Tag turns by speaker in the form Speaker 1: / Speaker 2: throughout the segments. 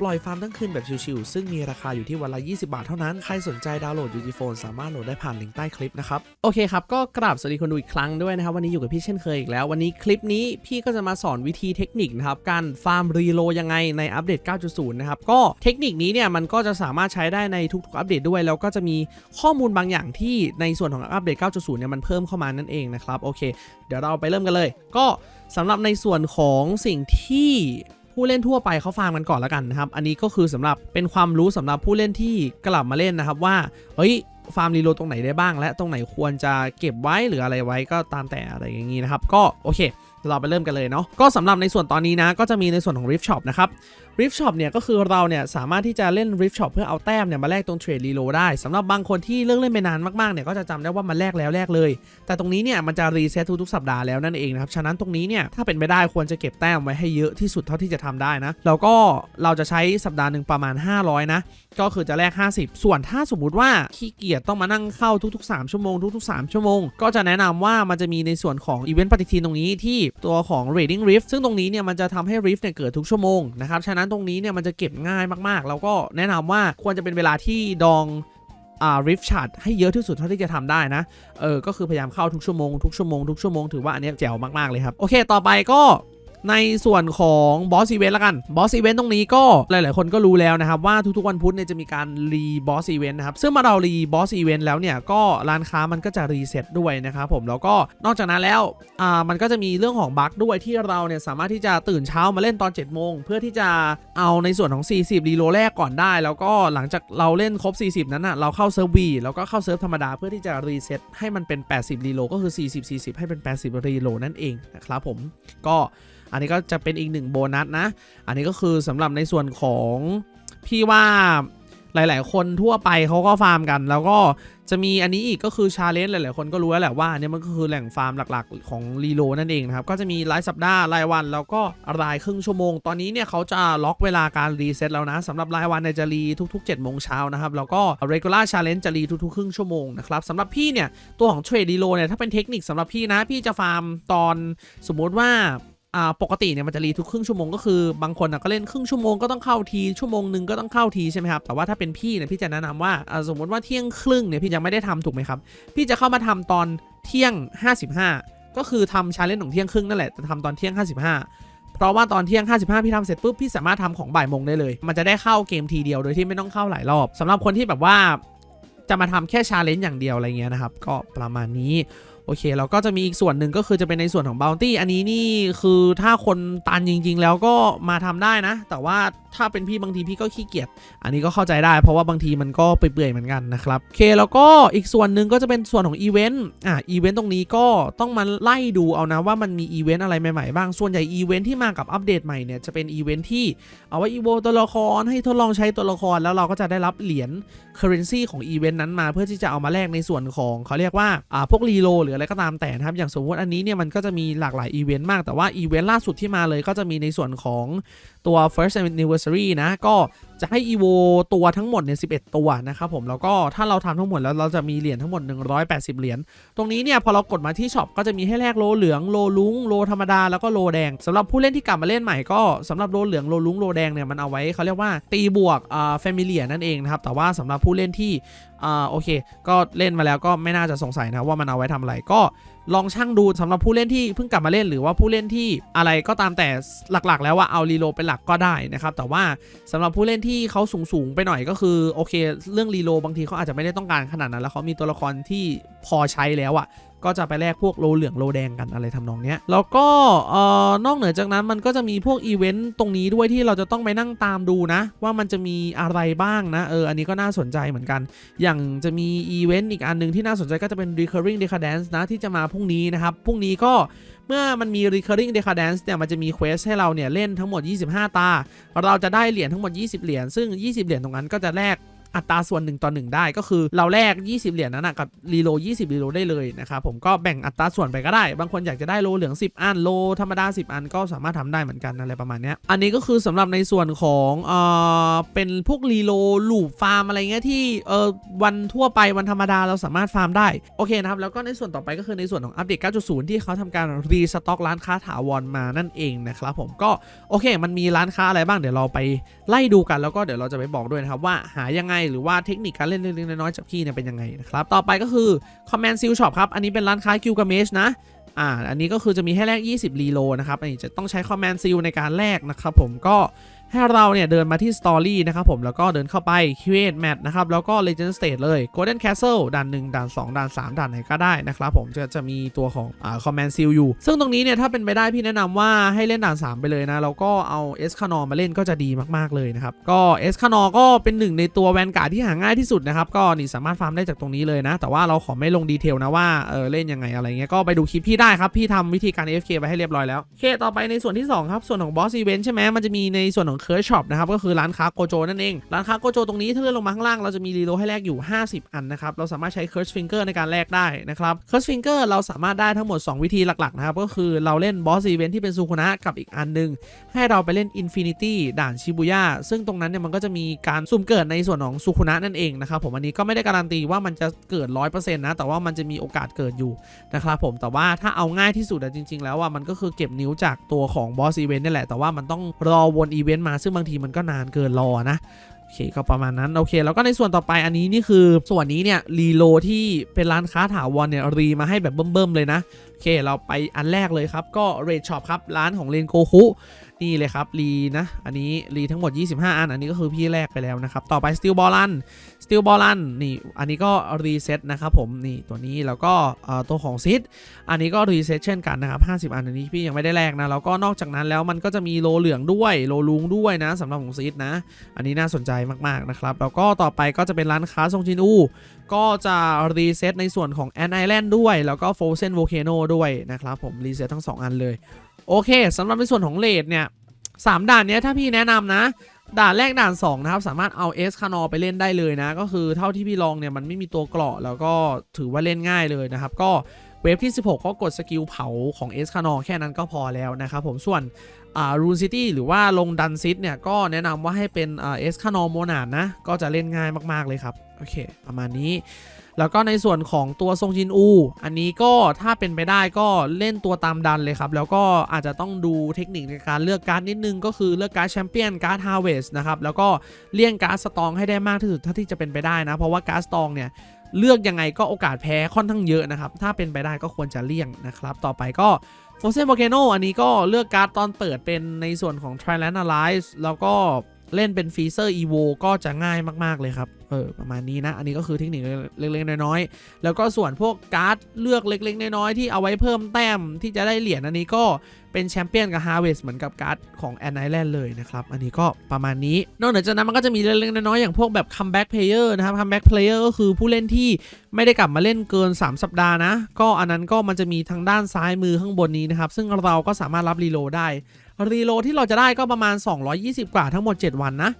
Speaker 1: ปล่อยฟาร์มทั้งคืนแบบชิวๆซึ่งมีราคาอยู่ที่วันละ 20 บาทเท่านั้น ใครสนใจดาวน์โหลด UG Phone สามารถโหลดได้ผ่านลิงก์ใต้คลิปนะครับ โอเคครับ ก็กราบสวัสดีคนดูอีกครั้งด้วยนะครับ วันนี้อยู่กับพี่เช่นเคยอีกแล้ว วันนี้คลิปนี้พี่ก็จะมาสอนวิธีเทคนิคนะครับ การฟาร์มรีโลยังไงในอัปเดต 9.0 นะครับ ก็เทคนิคนี้เนี่ยมันก็จะสามารถใช้ได้ในทุกๆอัปเดตด้วย แล้วก็จะมีข้อมูลบางอย่างที่ในส่วนของอัปเดต 9.0 เนี่ยมันเพิ่มเข้ามานั่นเองนะครับ โอเค เดี๋ยวเราไปเริ่มกันเลย ก็สำหรับในส่วนของสิ่งที่ ผู้เล่นทั่วไปเขาฟาร์มกันก่อนแล้วกันนะครับ อันนี้ก็คือสำหรับเป็นความรู้สำหรับผู้เล่นที่กลับมาเล่นนะครับว่าเฮ้ยฟาร์มรีโลตรงไหนได้บ้าง และตรงไหนควรจะเก็บไว้หรืออะไรไว้ก็ตามแต่อะไรอย่างนี้นะครับ ก็โอเค เราไปเริ่มกันเลยเนาะก็สำหรับในส่วนตอนนี้นะ ก็จะมีในส่วนของ Rift Shop นะครับ Rift Shop เนี่ยก็คือเราเนี่ยสามารถที่จะเล่น Rift Shop เพื่อเอาแต้มเนี่ยมาแลกตรงเทรดรีโหลดได้สำหรับบางคนที่เลิกเล่นไปนานมากๆเนี่ยก็จะจำได้ว่ามันแลกแล้วแลกเลย แต่ตรงนี้เนี่ยมันจะรีเซ็ตทุกๆสัปดาห์แล้วนั่นเองนะครับฉะนั้นตรงนี้เนี่ยถ้าเป็นไปได้ควรจะเก็บแต้มไว้ให้เยอะที่สุดเท่าที่จะทำได้นะแล้วก็เราจะใช้สัปดาห์หนึ่งประมาณ 500 นะ ก็คือจะแลก 50 ส่วนถ้าสมมุติว่าขี้เกียจต้องมานั่งเข้าทุก ๆ 3 ชั่วโมงทุก ๆ 3 ชั่วโมง ก็จะแนะนำว่ามันจะมีในส่วนของอีเวนต์ปฏิทินตรงนี้ที่ตัวของ Raiding Rift ซึ่งตรงนี้เนี่ยมันจะทำให้ Rift เนี่ยเกิดทุกชั่วโมงนะครับฉะนั้นตรงนี้เนี่ยมันจะเก็บง่ายมากๆ แล้วก็แนะนำว่าควรจะเป็นเวลาที่ดองอ่า Rift Chart ให้เยอะที่สุดเท่าที่จะทำได้นะ เออ ก็คือพยายามเข้าทุกชั่วโมงทุกชั่วโมงทุกชั่วโมงถือว่าอันนี้แจ๋วมาก ๆ เลยครับ โอเค ต่อไปก็ ในส่วนของบอสอีเวนต์ละกันบอสอีเวนต์ตรงนี้ก็หลาย ๆ คนก็รู้แล้วนะครับ ว่าทุก ๆ วันพุธเนี่ยจะมีการรีบอสอีเวนต์นะครับซึ่งเมาเรารีบอสอีเวนต์แล้วเนี่ยก็ร้านค้ามันก็จะรีเซ็ตด้วยนะครับผมแล้วก็นอกจากนั้นแล้วอ่ามันก็จะมีเรื่องของบั๊กด้วยที่เราเนี่ยสามารถที่จะตื่นเช้ามาเล่นตอน7จ็ดโมงเพื่อที่จะเอาในส่วนของ 40รีโลแรกก่อนได้ แล้วก็หลังจากเราเล่นครบ 40 นั้นอะเราเข้าเซิร์ฟวีแล้วก็เข้าเซิร์ฟธรรมดาเพื่อที่จะรีเซ็ตให้มันเป็น 80รีโลก็คือ 40 40 ให้เป็น 80รีโลนั่นเองนะครับผมก็อันนี้ก็จะเป็นอีกหนึ่งโบนัสนะ อันนี้ก็คือสำหรับในส่วนของพี่ว่าหลาย ๆ คนทั่วไปเขาก็ฟาร์มกัน แล้วก็จะมีอันนี้อีกก็คือชาเลนจ์หลาย ๆ คนก็รู้แล้วแหละว่าอันนี้มันก็คือแหล่งฟาร์มหลัก ๆ ของรีโลนั่นเองนะครับ ก็จะมีรายสัปดาห์รายวัน แล้วก็รายครึ่งชั่วโมง ตอนนี้เนี่ยเขาจะล็อกเวลาการรีเซ็ตแล้วนะสำหรับรายวันเนี่ยจะรีทุก ๆ7โมงเช้านะครับ แล้วก็ regular challenge จะรีทุก ๆ ครึ่งชั่วโมงนะครับสำหรับพี่เนี่ยตัวของเทรดรีโลเนี่ยถ้าเป็นเทคนิคสำหรับพี่นะพี่จะฟาร์มตอนสมมุติว่า อ่าปกติเนี่ยมันจะรีทุกครึ่งชั่วโมงก็คือบางคนนะก็เล่นครึ่งชั่วโมงก็ต้องเข้าทีชั่วโมงหนึ่งก็ต้องเข้าทีใช่ไหมครับแต่ว่าถ้าเป็นพี่เนี่ยพี่จะแนะนำว่าอ่าสมมติว่าเที่ยงครึ่งเนี่ยพี่ยังไม่ได้ทำถูกไหมครับ พี่จะเข้ามาทำตอนเที่ยง 55 ก็คือทำชาเลนจ์ของเที่ยงครึ่งนั่นแหละแต่ทำตอนเที่ยง 55 เพราะว่าตอนเที่ยง 55 พี่ทำเสร็จปุ๊บพี่สามารถทำของบ่ายโมงได้เลย มันจะได้เข้าเกมทีเดียวโดยที่ไม่ต้องเข้าหลายรอบสำหรับคนที่แบบว่าจะมาทำแค่ชาเลนจ์อย่างเดียวอะไรเงี้ยนะครับ ก็ประมาณนี้โอเคแล้วก็จะมีอีกส่วนหนึ่งก็คือจะเป็นในส่วนของ Bounty อันนี้นี่คือถ้าคนตันจริง ๆ แล้วก็มาทำได้นะ แต่ว่าถ้าเป็นพี่บางทีพี่ก็ขี้เกียจอันนี้ก็เข้าใจได้ เพราะว่าบางทีมันก็เปื่อยๆเหมือนกันนะครับโอเคแล้วก็อีกส่วนหนึ่งก็จะเป็นส่วนของอีเวนต์อะอีเวนต์ตรงนี้ก็ต้องมาไล่ดูเอานะว่ามันมีอีเวนต์อะไรใหม่ๆบ้างส่วนใหญ่อีเวนต์ที่มากับอัปเดตใหม่เนี่ยจะเป็นอีเวนต์ที่เอาไว้อีโวตัวละครให้ทดลองใช้ตัวละครแล้วเราก็จะได้รับเหรียญ currency ของอีเวนต์นั้นมา เพื่อที่จะเอามาแลกในส่วนของเขาเรียกว่าอ่าพวกรีโลหรืออะไรก็ตามแต่นะครับ อย่างสมมติอันนี้เนี่ยมันก็จะมีหลากหลายอีเวนต์มากแต่ว่าอีเวนต์ล่าสุดที่มาเลยก็จะมีในส่วนของ ตัว first anniversary นะ ก็จะให้ evo ตัวทั้งหมดเนี่ย11 ตัวนะครับผม แล้วก็ถ้าเราทำทั้งหมดแล้วเราจะมีเหรียญทั้งหมด 180 เหรียญ ตรงนี้เนี่ยพอเรากดมาที่ช็อปก็จะมีให้แลกโลเหลืองโลลุงโลธรรมดาแล้วก็โลแดงสำหรับผู้เล่นที่กลับมาเล่นใหม่ก็สำหรับโลเหลืองโลลุงโลแดงเนี่ยมันเอาไว้เขาเรียกว่าตีบวกอ่า familiar นั่นเองนะครับแต่ว่าสำหรับผู้เล่นที่อ่าโอเค ก็เล่นมาแล้วก็ไม่น่าจะสงสัยนะว่ามันเอาไว้ทำอะไรก็ลองช่างดูสำหรับผู้เล่นที่เพิ่งกลับมาเล่นหรือว่าผู้เล่นที่อะไรก็ตามแต่หลักๆ แล้วว่าเอารีโลเป็นหลักก็ได้นะครับ แต่ว่าสำหรับผู้เล่นที่เขาสูงๆไปหน่อยก็คือโอเค เรื่องรีโลบางทีเขาอาจจะไม่ได้ต้องการขนาดนั้น แล้วเขามีตัวละครที่พอใช้แล้วอะก็จะไปแลกพวกโลเหลืองโลแดงกันอะไรทำนองเนี้ย แล้วก็เอ่อนอกเหนือจากนั้นมันก็จะมีพวกอีเวนต์ตรงนี้ด้วยที่เราจะต้องไปนั่งตามดูนะ ว่ามันจะมีอะไรบ้างนะเอออันนี้ก็น่าสนใจเหมือนกัน อย่างจะมีอีเวนต์อีกอันหนึ่งที่น่าสนใจก็จะเป็น recurring decadence นะที่จะมาพรุ่งนี้นะครับพรุ่งนี้ก็ เมื่อมันมี recurring decadence เนี่ยมันจะมี quest ให้เราเนี่ยเล่นทั้งหมด 25 ตา เราจะได้เหรียญทั้งหมด 20 เหรียญซึ่ง 20 เหรียญตรงนั้นก็จะแลก อัตราส่วน1ต่อ1ได้ก็คือเราแลก 20 เหรียญนั้นนะกับรีโล20รีโลได้เลยนะครับผมก็แบ่งอัตราส่วนไปก็ได้ บางคนอยากจะได้โลเหลือง 10 อันโลธรรมดา 10 อันก็สามารถทำได้เหมือนกันอะไรประมาณนี้อันนี้ก็คือสำหรับในส่วนของเอ่อเป็นพวกรีโลลูปฟาร์มอะไรเงี้ยที่เอ่อวันทั่วไปวันธรรมดาเราสามารถฟาร์มได้โอเคนะครับแล้วก็ในส่วนต่อไปก็คือในส่วนของอัปเดต 9.0 ที่เขาทำการรีสต็อกร้านค้าถาวรมานั่นเองนะครับผมก็โอเค มันมีร้านค้าอะไรบ้างเดี๋ยวเราไปไล่ดูกันแล้วก็เดี๋ยวเราจะไปบอกด้วยนะครับว่าหายังไงหรือว่าเทคนิคการเล่นเล็กๆน้อยๆจากพี่เนี่ยเป็นยังไงนะครับต่อไปก็คือ Command Seal Shop ครับอันนี้เป็นร้านค้ากิลกาเมชนะอ่าอันนี้ก็คือจะมีให้แลก 20 รีโลนะครับ อันนี้จะต้องใช้ Command Seal ในการแลกนะครับผมก็ ให้เราเนี่ยเดินมาที่ Story นะครับผมแล้วก็เดินเข้าไป Create Map นะครับแล้วก็ Legend State เลย Golden Castle ด่าน1ด่าน2ด่าน3ด่านไหนก็ได้นะครับผมจะจะมีตัวของอ่า Command Seal อยู่ ซึ่งตรงนี้เนี่ยถ้าเป็นไปได้พี่แนะนำว่าให้เล่นด่าน 3 ไปเลยนะแล้วก็เอา e s c a n o r มาเล่นก็จะดีมากๆเลยนะครับก็ e s c a n o r ก็เป็นหนึ่งในตัวแวนการ์ดที่หาง่ายที่สุดนะครับก็นี่สามารถฟาร์มได้จากตรงนี้เลยนะ แต่ว่าเราขอไม่ลงดีเทลนะว่าเออเล่นยังไงอะไรเงี้ยก็ไปดูคลิปพี่ได้ครับพี่ทำวิธีการ AFK ไปให้เรียบร้อยแล้วโอเคต่อไปในส่วนที่2ครับส่วนของ Boss Event ใช่ไหมมันจะมีในส่วนของ Curse Shop นะครับก็คือร้านค้าโกโจนั่นเอง ร้านค้าโกโจตรงนี้ถ้าเลื่อนลงมาข้างล่างเราจะมีรีโลให้แลกอยู่ 50 อันนะครับ เราสามารถใช้ Curse Finger ในการแลกได้นะครับ Curse Finger เราสามารถได้ทั้งหมด 2 วิธีหลักๆนะครับก็คือเราเล่น Boss Event ที่เป็นซูคุนะกับอีกอันหนึง ให้เราไปเล่น Infinity ด่านชิบุย่าซึ่งตรงนั้นเนี่ยมันก็จะมีการสุ่มเกิดในส่วนของซูคุนะนั่นเองนะครับผมอันนี้ก็ไม่ได้การันตีว่ามันจะเกิด 100%นะแต่ว่ามันจะมีโอกาสเกิดอยู่นะครับผมแต่ว่าถ้าเอาง่ายที่สุดอะจริง ๆ แล้วอะมันก็คือเก็บนิ้วจากตัวของ Boss Event นี่แหละแต่ว่ามันต้องรอวนอีเวนต์มาซึ่งบางทีมันก็นานเกินรอนะโอเคก็ประมาณนั้นโอเค แล้วก็ในส่วนต่อไปอันนี้นี่คือส่วนนี้เนี่ยรีโลที่เป็นร้านค้าถาวรเนี่ยรีมาให้แบบเบิ่มๆเลยนะโอเคเราไปอันแรกเลยครับก็เรดช็อปครับร้านของเลนโกคุ นี่เลยครับรีนะ อันนี้รีทั้งหมด 25 อัน อันนี้ก็คือพี่แรกไปแล้วนะครับ ต่อไปสติลบอลลันสติลบอลลันนี่ อันนี้ก็รีเซ็ตนะครับผม นี่ตัวนี้แล้วก็ตัวของซิดอันนี้ก็รีเซ็ตเช่นกันนะครับ 50 อันอันนี้พี่ยังไม่ได้แลกนะ แล้วก็นอกจากนั้นแล้วมันก็จะมีโลเหลืองด้วยโลลุงด้วยนะสำหรับของซิดนะ อันนี้น่าสนใจมากๆนะครับแล้วก็ต่อไปก็จะเป็นร้านค้าทรงจินอูก็จะรีเซ็ตในส่วนของแอนไอแลนด์ด้วย แล้วก็โฟเซนโวเคโนด้วยนะครับผมรีเซ็ตทั้ง 2 อันเลย โอเคสำหรับในส่วนของเลดเนี่ยสามด่านเนี้ยถ้าพี่แนะนำนะ ด่านแรกด่าน2นะครับสามารถเอาเอสคานอไปเล่นได้เลยนะ ก็คือเท่าที่พี่ลองเนี่ยมันไม่มีตัวเกราะแล้วก็ถือว่าเล่นง่ายเลยนะครับ ก็เวฟที่ 16 ก็กดสกิลเผาของเอสคานอแค่นั้นก็พอแล้วนะครับผมส่วนอ่ารูนซิตี้หรือว่าลงดันซิตเนี่ยก็แนะนำว่าให้เป็นอ่าเอสคานอโมนาดนะ ก็จะเล่นง่ายมากๆเลยครับ โอเค ประมาณนี้ แล้วก็ในส่วนของตัวทรงจินอู อันนี้ก็ถ้าเป็นไปได้ก็เล่นตัวตามดันเลยครับ แล้วก็อาจจะต้องดูเทคนิคในการเลือกการ์ดนิดนึง ก็คือเลือกการ์ดแชมเปี้ยนการ์ดฮาเวสนะครับ แล้วก็เลี่ยงการ์ดสตองให้ได้มากที่สุดเท่าที่จะเป็นไปได้นะ เพราะว่าการ์ดสตองเนี่ยเลือกยังไงก็โอกาสแพ้ค่อนข้างเยอะนะครับ ถ้าเป็นไปได้ก็ควรจะเลี่ยงนะครับ ต่อไปก็ f o r c e n Volcano อันนี้ก็เลือกการ์ดตอนเปิดเป็นในส่วนของ t r i l a n a l y z e แล้วก็ เล่นเป็นฟีเซอร์ EVO ก็จะง่ายมากๆเลยครับ เออ ประมาณนี้นะ อันนี้ก็คือเทคนิคเล็กๆ น้อยๆ แล้วก็ส่วนพวกการ์ดเลือกเล็ก ๆ น้อยๆ ที่เอาไว้เพิ่มแต้มที่จะได้เหรียญอันนี้ก็เป็นแชมเปี้ยนกับ Harvest เหมือนกับการ์ดของ a n i l a n d เลยนะครับ อันนี้ก็ประมาณนี้ นอกเหนือจากนั้นมันก็จะมีเล็กๆน้อยๆ อย่างพวกแบบ comeback player นะครับ comeback player ก็คือผู้เล่นที่ไม่ได้กลับมาเล่นเกิน 3 สัปดาห์นะ ก็อันนั้นก็มันจะมีทางด้านซ้ายมือข้างบนนี้นะครับ ซึ่งเราก็สามารถรับรีโหลได้ รีโหลดที่เราจะได้ก็ประมาณ 220 กว่าทั้งหมด 7 วันนะ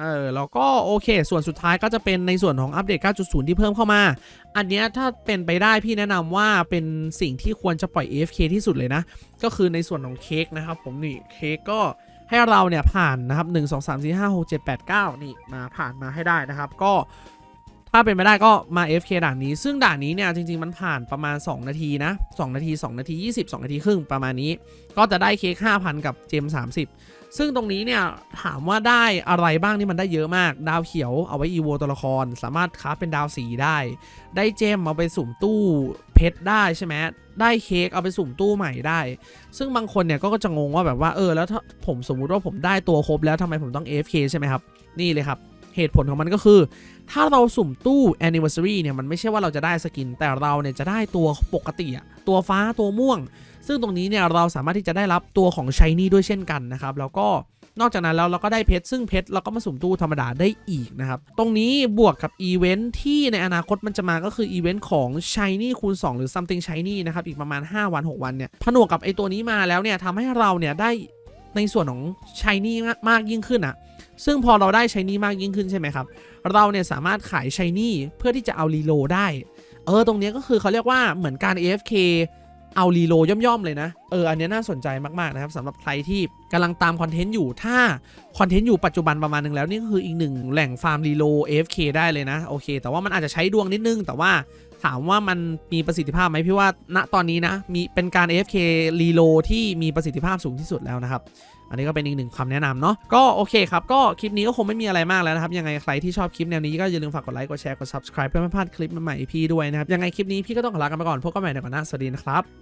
Speaker 1: เออแล้วก็โอเค ส่วนสุดท้ายก็จะเป็นในส่วนของอัปเดต 9.0 ที่เพิ่มเข้ามา อันนี้ถ้าเป็นไปได้พี่แนะนำว่าเป็นสิ่งที่ควรจะปล่อย AFK ที่สุดเลยนะ ก็คือในส่วนของเค้กนะครับผมนี่เค้กก็ให้เราเนี่ยผ่านนะครับ 1 2 3 4 5 6 7 8 9 นี่มาผ่านมาให้ได้นะครับ ก็ ถ้าเป็นไปได้ก็มา FK ด่านนี้ ซึ่งด่านนี้เนี่ยจริงๆมันผ่านประมาณ 2 นาทีนะ 2 นาที 2 นาที 20 2 นาทีครึ่งประมาณนี้ ก็จะได้เค้ก5,000 กับเจม 30 ซึ่งตรงนี้เนี่ยถามว่าได้อะไรบ้างนี่มันได้เยอะมาก ดาวเขียวเอาไว้อีโวตัวละคร สามารถค้าเป็นดาวสีได้ ได้เจมเอาไปสุ่มตู้เพชรได้ใช่ไหมได้เค้กเอาไปสุ่มตู้ใหม่ได้ ซึ่งบางคนเนี่ยก็จะงงว่าแบบว่าเออแล้วถ้าผมสมมุติว่าผมได้ตัวครบแล้วทำไมผมต้อง AFK ใช่ไหมครับ นี่เลยครับ เหตุผลของมันก็คือ ถ้าเราสุ่มตู้ anniversary เนี่ยมันไม่ใช่ว่าเราจะได้สกิน แต่เราเนี่ยจะได้ตัวปกติอะตัวฟ้าตัวม่วง ซึ่งตรงนี้เนี่ยเราสามารถที่จะได้รับตัวของ shiny ด้วยเช่นกันนะครับแล้วก็นอกจากนั้นแล้วเราก็ได้เพชรซึ่งเพชรเราก็มาสุ่มตู้ธรรมดาได้อีกนะครับ ตรงนี้บวกกับอีเวนท์ที่ในอนาคตมันจะมาก็คืออีเวนต์ของ shiny คูณ 2 หรือ something shiny นะครับ อีกประมาณ 5 วัน 6 วันเนี่ย ผนวกกับไอตัวนี้มาแล้วเนี่ยทำให้เราเนี่ยได้ ในส่วนของ shiny มากยิ่งขึ้นอะซึ่งพอเราได้ชายนี่มากยิ่งขึ้นใช่ไหมครับ เราเนี่ยสามารถขายชายนี่เพื่อที่จะเอารีโลได้ เออตรงนี้ก็คือเขาเรียกว่าเหมือนการ AFK เอารีโลย่อมๆเลยนะ เอออันนี้น่าสนใจมากๆนะครับสำหรับใครที่กำลังตามคอนเทนต์อยู่ ถ้าคอนเทนต์อยู่ปัจจุบันประมาณหนึงแล้วนี่ก็คืออีกหนึ่งแหล่งฟาร์มรีโล AFK ได้เลยนะโอเค แต่ว่ามันอาจจะใช้ดวงนิดนึง แต่ว่า ถามว่ามันมีประสิทธิภาพไหมพี่ว่าณตอนนี้นะมีเป็นการ AFK รีโลที่มีประสิทธิภาพสูงที่สุดแล้วนะครับอันนี้ก็เป็นอีกหนึ่งคำแนะนำเนาะก็โอเคครับ ก็คลิปนี้ก็คงไม่มีอะไรมากแล้วนะครับ ยังไงใครที่ชอบคลิปแนวนี้ก็อย่าลืมฝากกดไลค์กดแชร์กด subscribe เพื่อไม่พลาดคลิปใหม่ๆพี่ด้วยนะครับ ยังไงคลิปนี้พี่ก็ต้องขอลากันไปก่อนพบกันใหม่ในก่อนหน้าสวัสดีนะครับ